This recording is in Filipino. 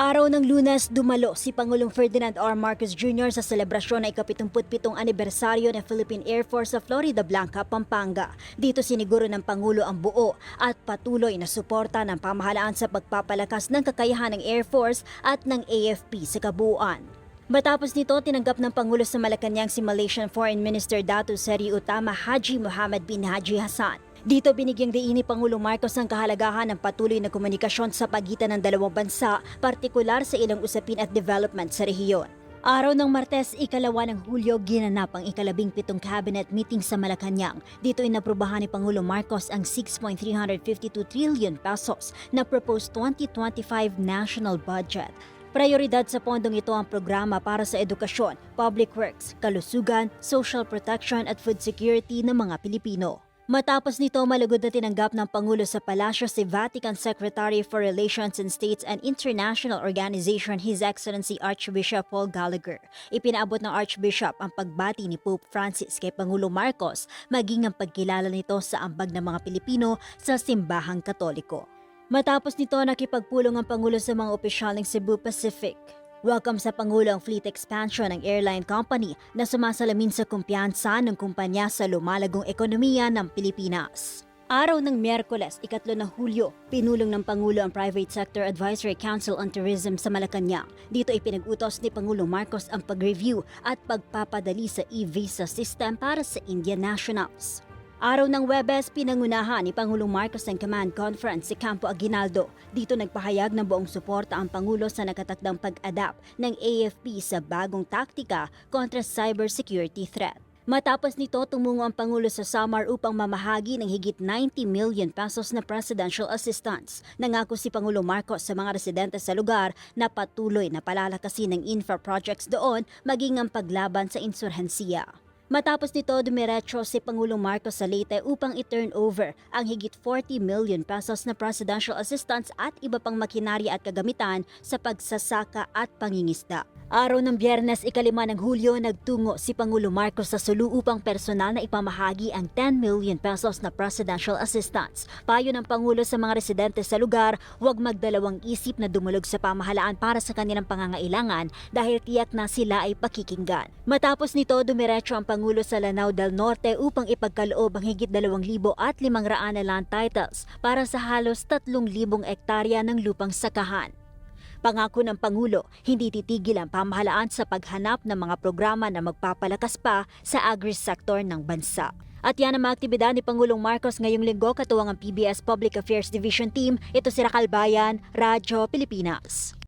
Araw ng lunes, dumalo si Pangulong Ferdinand R. Marcos Jr. sa selebrasyon ng ika-77 anibersaryo ng Philippine Air Force sa Florida Blanca, Pampanga. Dito siniguro ng Pangulo ang buo at patuloy na suporta ng pamahalaan sa pagpapalakas ng kakayahan ng Air Force at ng AFP sa kabuuan. Matapos nito, tinanggap ng Pangulo sa Malacanang si Malaysian Foreign Minister Dato Seri Utama Haji Muhammad bin Haji Hassan. Dito binigyang diin ni Pangulong Marcos ang kahalagahan ng patuloy na komunikasyon sa pagitan ng dalawang bansa, partikular sa ilang usapin at development sa rehiyon. Araw ng Martes, ikalawa ng Hulyo, ginanap ang ikalabing pitong cabinet meeting sa Malacanang. Dito inaprubahan ni Pangulo Marcos ang 6.352 trillion pesos na proposed 2025 national budget. Prioridad sa pondong ito ang programa para sa edukasyon, public works, kalusugan, social protection at food security ng mga Pilipino. Matapos nito, malugod na tinanggap ng Pangulo sa Palasyo si Vatican Secretary for Relations in States and International Organization His Excellency Archbishop Paul Gallagher. Ipinaabot ng Archbishop ang pagbati ni Pope Francis kay Pangulo Marcos maging ang pagkilala nito sa ambag ng mga Pilipino sa simbahang katoliko. Matapos nito, nakipagpulong ang Pangulo sa mga opisyal ng Cebu Pacific. Welcome sa Pangulo ang fleet expansion ng airline company na sumasalamin sa kumpiyansa ng kumpanya sa lumalagong ekonomiya ng Pilipinas. Araw ng Miyerkules, ikatlo ng Hulyo, pinulong ng Pangulo ang Private Sector Advisory Council on Tourism sa Malacanang. Dito ipinag-utos ni Pangulo Marcos ang pag-review at pagpapadali sa e-visa system para sa Indian nationals. Araw ng Webes, pinangunahan ni Pangulong Marcos ng Command Conference si Campo Aguinaldo. Dito nagpahayag ng buong suporta ang Pangulo sa nakatakdang pag-adapt ng AFP sa bagong taktika kontra cybersecurity threat. Matapos nito, tumungo ang Pangulo sa Samar upang mamahagi ng higit 90 million pesos na presidential assistance. Nangako si Pangulo Marcos sa mga residente sa lugar na patuloy na palalakasin ng infra projects doon maging ang paglaban sa insurhensiya. Matapos nito, dumiretso si Pangulong Marcos sa Leyte upang i-turn over ang higit 40 million pesos na presidential assistance at iba pang makinarya at kagamitan sa pagsasaka at pangingisda. Araw ng biyernes, ikalima ng Hulyo, nagtungo si Pangulo Marcos sa Sulu upang personal na ipamahagi ang 10 million pesos na presidential assistance. Payo ng Pangulo sa mga residente sa lugar, huwag magdalawang isip na dumulog sa pamahalaan para sa kanilang pangangailangan dahil tiyak na sila ay pakikinggan. Matapos nito, dumiretso ang Pangulo sa Lanao del Norte upang ipagkaloob ang higit 2,000 at 500 na land titles para sa halos 3,000 ektarya ng lupang sakahan. Pangako ng Pangulo, hindi titigil ang pamahalaan sa paghanap ng mga programa na magpapalakas pa sa agri-sector ng bansa. At yan ang mga aktibidad ni Pangulong Marcos ngayong linggo katuwang ang PBS Public Affairs Division Team. Ito si Racal Bayan, Radyo Pilipinas.